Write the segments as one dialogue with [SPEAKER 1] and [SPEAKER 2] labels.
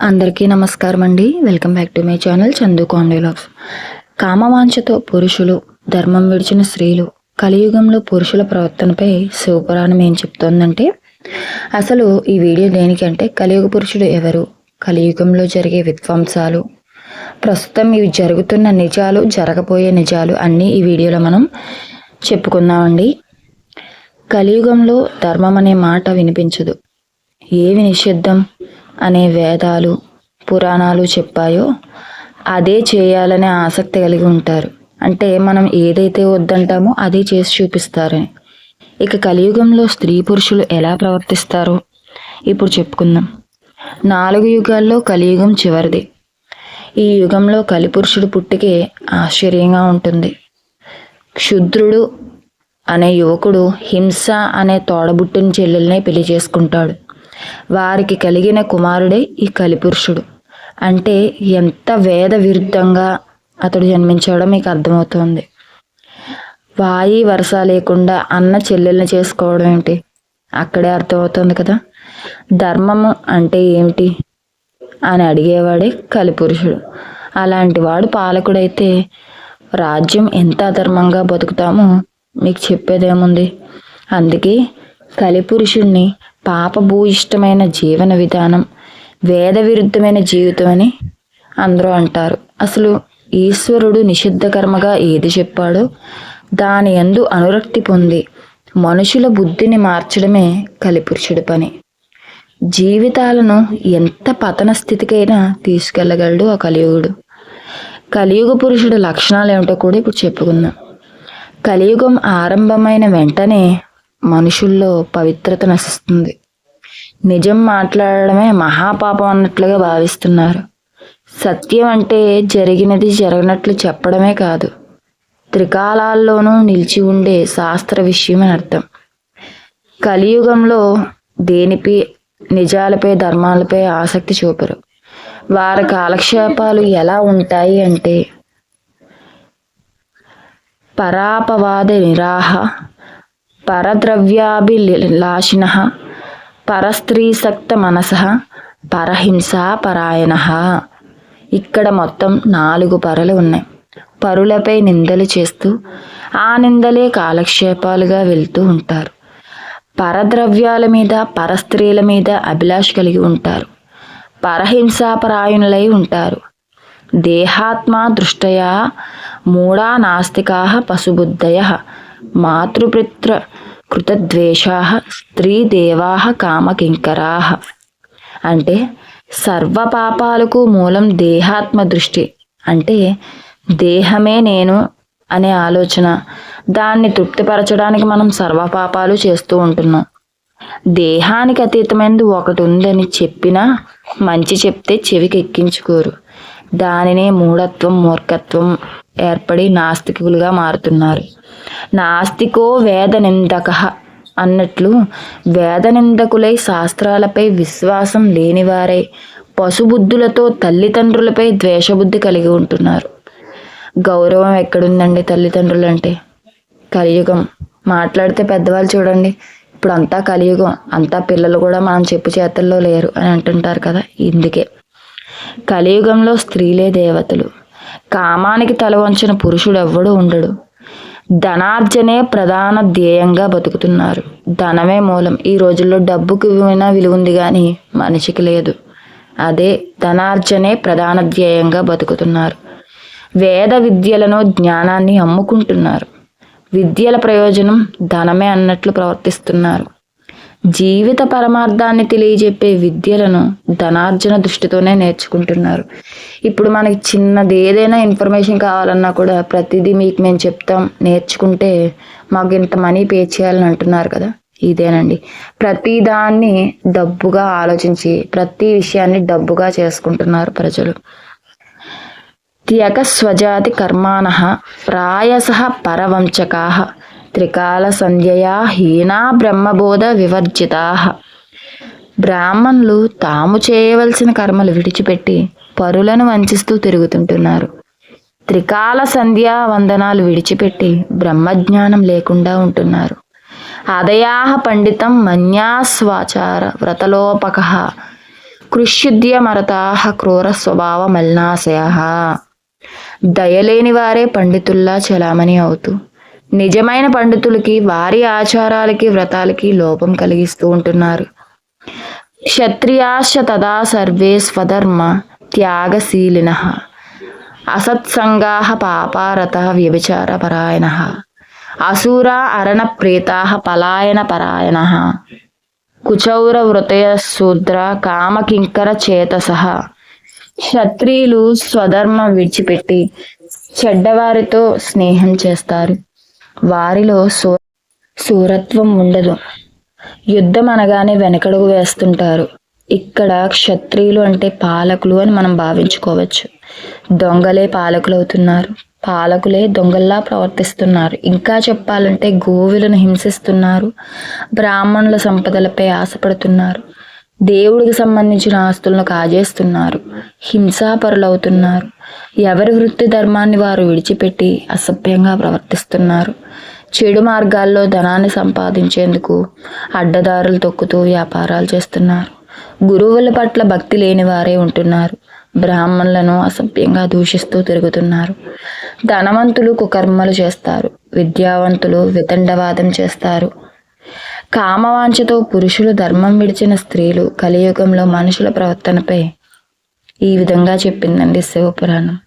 [SPEAKER 1] అందరికీ నమస్కారం అండి. Welcome back to my channel Chandu comedy కామవాంఛతో పురుషులు ధర్మం విడిచిన స్త్రీలు కలియుగంలో పురుషుల ప్రవర్తనపై శివపురాణం ఏం చెప్తోందంటే అసలు ఈ వీడియో దేనికంటే కలియుగ పురుషుడు ఎవరు? కలియుగంలో జరిగే విధ్వంసాలు ప్రస్తుతం ఇవి జరుగుతున్న నిజాలు జరగబోయే నిజాలు అన్నీ ఈ వీడియోలో మనం చెప్పుకుందామండి. కలియుగంలో ధర్మం అనే మాట వినిపించదు. ఏవి నిషిద్ధం? అనే వేదాలు పురాణాలు చెప్పాయో అదే చేయాలనే ఆసక్తి కలిగి ఉంటారు. అంటే మనం ఏదైతే వద్దంటామో అదే చేసి చూపిస్తారని. ఇక కలియుగంలో స్త్రీ పురుషులు ఎలా ప్రవర్తిస్తారో ఇప్పుడు చెప్పుకుందాం. నాలుగు యుగాల్లో కలియుగం చివరిది. ఈ యుగంలో కలిపురుషుడు పుట్టికే ఆశ్చర్యంగా ఉంటుంది. క్షుద్రుడు అనే యువకుడు హింస అనే తోడబుట్టిన చెల్లెల్నే పెళ్ళి చేసుకుంటాడు. వారికి కలిగిన కుమారుడే ఈ కలిపురుషుడు. అంటే ఎంత వేద విరుద్ధంగా అతడు జన్మించాడో మీకు అర్థమవుతోంది. వాయి వరస లేకుండా అన్న చెల్లెల్ని చేసుకోవడం ఏంటి అక్కడే అర్థమవుతుంది కదా. ధర్మము అంటే ఏమిటి? అని అడిగేవాడే కలిపురుషుడు. అలాంటి వాడు పాలకుడైతే రాజ్యం ఎంత అధర్మంగా బతుకుతామో మీకు చెప్పేదేముంది? అందుకే కలిపురుషుణ్ణి పాపభూయిష్టమైన జీవన విధానం వేద విరుద్ధమైన జీవితం అని అందరూ అంటారు. అసలు ఈశ్వరుడు నిషిద్ధ కర్మగా ఏది చెప్పాడో దాని యందు అనురక్తి పొంది మనుషుల బుద్ధిని మార్చడమే కలిపురుషుడి పని. జీవితాలను ఎంత పతన స్థితికైనా తీసుకెళ్ళగలడు ఆ కలియుగుడు. కలియుగ పురుషుడు లక్షణాలు ఏమిటో కూడా ఇప్పుడు చెప్పుకుందాం. కలియుగం ఆరంభమైన వెంటనే మనుషుల్లో పవిత్రత నశిస్తుంది. నిజం మాట్లాడడమే మహాపాపం అన్నట్లుగా భావిస్తున్నారు. సత్యం అంటే జరిగినది జరగనట్లు చెప్పడమే కాదు. త్రికాలాల్లోనూ నిలిచి ఉండే శాస్త్ర విషయం అని అర్థం. కలియుగంలో దేనిపై నిజాలపై ధర్మాలపై ఆసక్తి చూపరు. వారి కాలక్షేపాలు ఎలా ఉంటాయి అంటే పరాపవాద నిరాహ పరద్రవ్యాభిలాషిన పరస్త్రీసక్త మనస పరహింసా పరాయణ. ఇక్కడ మొత్తం నాలుగు పరలు ఉన్నాయి. పరులపై నిందలు చేస్తూ ఆ నిందలే కాలక్షేపాలుగా వెళ్తూ ఉంటారు. పరద్రవ్యాల మీద పరస్త్రీల మీద అభిలాష కలిగి ఉంటారు. పరహింసాపరాయణులై ఉంటారు. దేహాత్మా దృష్టయా మూడా నాస్తికా పశుబుద్ధయ మాతృపిత్ర కృతద్వేషా స్త్రీ దేవా కామకింకరా. అంటే సర్వ పాపాలకు మూలం దేహాత్మ దృష్టి అంటే దేహమే నేను అనే ఆలోచన. దాన్ని తృప్తిపరచడానికి మనం సర్వపాపాలు చేస్తూ ఉంటున్నాం. దేహానికి అతీతమైనది ఒకటి ఉందని చెప్పినా మంచి చెప్తే చెవికి ఎక్కించుకోరు దానినే మూఢత్వం మూర్ఖత్వం ఏర్పడి నాస్తికులుగా మారుతున్నారు. నాస్తికో వేదనిందక అన్నట్లు వేద నిందకులై శాస్త్రాలపై విశ్వాసం లేనివారై పశుబుద్ధులతో తల్లిదండ్రులపై ద్వేషబుద్ధి కలిగి ఉంటున్నారు. గౌరవం ఎక్కడుందండి తల్లిదండ్రులు అంటే కలియుగం. మాట్లాడితే పెద్దవాళ్ళు చూడండి. ఇప్పుడు అంతా కలియుగం. అంతా పిల్లలు కూడా మనం చెప్పు చేతల్లో లేరు అని అంటుంటారు కదా ఇందుకే. కలియుగంలో స్త్రీలే దేవతలు. కామానికి తల వంచిన పురుషుడు ఎవ్వడూ ఉండడు. ధనార్జనే ప్రధాన ధ్యేయంగా బతుకుతున్నారు. ధనమే మూలం. ఈ రోజుల్లో డబ్బుకి వినా విలువ ఉంది కానీ మనిషికి లేదు. అదే ధనార్జనే ప్రధాన ధ్యేయంగా బతుకుతున్నారు. వేద విద్యలను జ్ఞానాన్ని అమ్ముకుంటున్నారు. విద్యల ప్రయోజనం ధనమే అన్నట్లు ప్రవర్తిస్తున్నారు. జీవిత పరమార్థాన్ని తెలియజెప్పే విద్యలను ధనార్జన దృష్టితోనే నేర్చుకుంటున్నారు. ఇప్పుడు మనకి చిన్నది ఏదైనా ఇన్ఫర్మేషన్ కావాలన్నా కూడా ప్రతిదీ మీకు మేము చెప్తాం. నేర్చుకుంటే మాకు ఇంత మనీ పే చేయాలని అంటున్నారు కదా. ఇదేనండి. ప్రతిదాన్ని డబ్బుగా ఆలోచించి ప్రతి విషయాన్ని డబ్బుగా చేసుకుంటున్నారు ప్రజలు. త్యగ స్వజాతి కర్మాణ ప్రాయస పరవంచకా. త్రికాల సంధ్యయా హీనా బ్రహ్మబోధ వివర్జితా. బ్రాహ్మణులు తాము చేయవలసిన కర్మలు విడిచిపెట్టి పరులను వంచిస్తూ తిరుగుతుంటున్నారు. త్రికాల సంధ్యా వందనాలు విడిచిపెట్టి బ్రహ్మజ్ఞానం లేకుండా ఉంటున్నారు. అదయాహ పండితం మన్యాస్వాచార వ్రతలోపక. కృష్యుద్యమరతా క్రూర స్వభావ మల్నాశయ. దయలేని వారే పండితుల్లా చలామణి అవుతూ నిజమైన పండితులకి వారి ఆచారాలకి వ్రతాలకి లోపం కలిగిస్తూ ఉంటున్నారు. క్షత్రియాశ్చ తదా సర్వే స్వధర్మ త్యాగశీలిన. అసత్సంగా పాపారత వ్యభిచారపరాయణ అసూరా అరణ ప్రేతా పలాయన పరాయణ. కుచౌర వృతయ శూద్ర కామకింకర చేతస. క్షత్రియులు స్వధర్మం విడిచిపెట్టి చెడ్డవారితో స్నేహం చేస్తారు. వారిలో సూ సూరత్వం ఉండదు. యుద్ధం అనగానే వెనకడుగు వేస్తుంటారు. ఇక్కడ క్షత్రియులు అంటే పాలకులు అని మనం భావించుకోవచ్చు. దొంగలే పాలకులు అవుతున్నారు పాలకులే దొంగల్లా ప్రవర్తిస్తున్నారు. ఇంకా చెప్పాలంటే గోవులను హింసిస్తున్నారు. బ్రాహ్మణుల సంపదలపై ఆశపడుతున్నారు. దేవుడికి సంబంధించిన ఆస్తులను కాజేస్తున్నారు. హింసాపరులవుతున్నారు ఎవరి వృత్తి ధర్మాన్ని వారు విడిచిపెట్టి అసభ్యంగా ప్రవర్తిస్తున్నారు. చెడు మార్గాల్లో ధనాన్ని సంపాదించేందుకు అడ్డదారులు తొక్కుతూ వ్యాపారాలు చేస్తున్నారు. గురువుల పట్ల భక్తి లేని వారే ఉంటున్నారు. బ్రాహ్మణులను అసభ్యంగా దూషిస్తూ తిరుగుతున్నారు. ధనవంతులు కుకర్మలు చేస్తారు. విద్యావంతులు వితండవాదం చేస్తారు. కామవాంఛతో పురుషులు ధర్మం విడిచిన స్త్రీలు కలియుగంలో మనుషుల ప్రవర్తనపై ఈ విధంగా చెప్పిందండి శివపురాణం.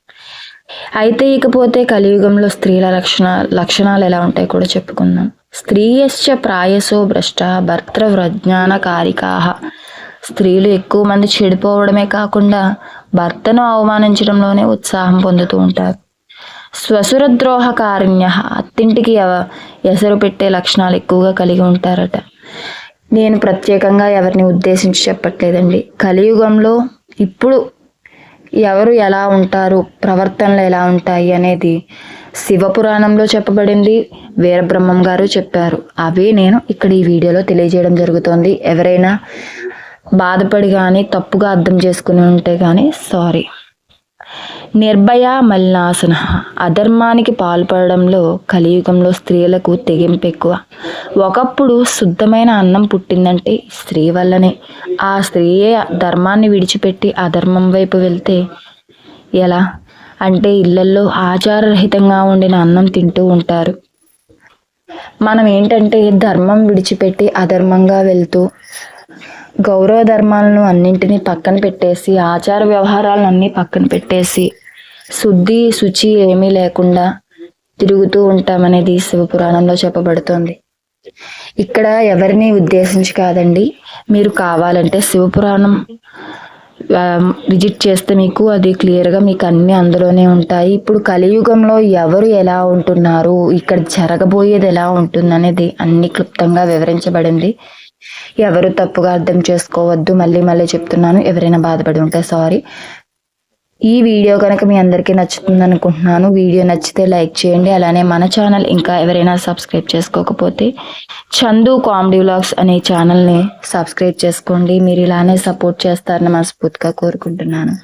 [SPEAKER 1] అయితే ఇకపోతే కలియుగంలో స్త్రీల లక్షణ లక్షణాలు ఎలా ఉంటాయి కూడా చెప్పుకుందాం. స్త్రీయశ్చ ప్రాయసో భ్రష్ట భర్తృవ్రజ్ఞానకారికాహ స్త్రీలు ఎక్కువ మంది చెడిపోవడమే కాకుండా భర్తను అవమానించడంలోనే ఉత్సాహం పొందుతూ ఉంటారు. శ్వశురద్రోహకారిణ్య అత్తింటికి ఎవ- ఎసరు పెట్టే లక్షణాలు ఎక్కువగా కలిగి ఉంటారట. నేను ప్రత్యేకంగా ఎవరిని ఉద్దేశించి చెప్పట్లేదండి. కలియుగంలో ఇప్పుడు ఎవరు ఎలా ఉంటారు ప్రవర్తనలు ఎలా ఉంటాయి అనేది శివపురాణంలో చెప్పబడింది. వీరబ్రహ్మం గారు చెప్పారు. అవే నేను ఇక్కడ ఈ వీడియోలో తెలియజేయడం జరుగుతోంది. ఎవరైనా బాధపడి కానీ తప్పుగా అర్థం చేసుకుని ఉంటే కానీ సారీ. నిర్భయ మలినాసన అధర్మానికి పాల్పడడంలో కలియుగంలో స్త్రీలకు తెగింపు ఎక్కువ. ఒకప్పుడు శుద్ధమైన అన్నం పుట్టిందంటే స్త్రీ వల్లనే. ఆ స్త్రీయే ధర్మాన్ని విడిచిపెట్టి అధర్మం వైపు వెళ్తే ఎలా? అంటే ఇళ్ళల్లో ఆచారరహితంగా ఉండిన అన్నం తింటూ ఉంటారు. మనం ఏంటంటే ధర్మం విడిచిపెట్టి అధర్మంగా వెళ్తూ గౌరవ ధర్మాలను అన్నింటినీ పక్కన పెట్టేసి ఆచార వ్యవహారాలను అన్నీ పక్కన పెట్టేసి శుద్ధి శుచి ఏమీ లేకుండా తిరుగుతూ ఉంటామనేది శివపురాణంలో చెప్పబడుతోంది. ఇక్కడ ఎవరిని ఉద్దేశించి కాదండి మీరు కావాలంటే శివపురాణం విజిట్ చేస్తే మీకు అది క్లియర్గా మీకు అన్నీ అందులోనే ఉంటాయి. ఇప్పుడు కలియుగంలో ఎవరు ఎలా ఉంటున్నారు ఇక్కడ జరగబోయేది ఎలా ఉంటుంది అనేది అన్ని క్లుప్తంగా వివరించబడింది. ఎవరు తప్పుగా అర్థం చేసుకోవద్దు. మళ్ళీ మళ్ళీ చెప్తున్నాను ఎవరైనా బాధపడి ఉంటే సారీ. ఈ వీడియో కనుక మీ అందరికీ నచ్చుతుంది అనుకుంటున్నాను. వీడియో నచ్చితే లైక్ చేయండి. అలానే మన ఛానల్ ఇంకా ఎవరైనా సబ్స్క్రైబ్ చేసుకోకపోతే చందు కామెడీ వ్లాగ్స్ అనే ఛానల్ని సబ్స్క్రైబ్ చేసుకోండి. మీరు ఇలానే సపోర్ట్ చేస్తారని మనస్ఫూర్తిగా కోరుకుంటున్నాను.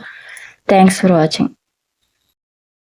[SPEAKER 1] Thanks for watching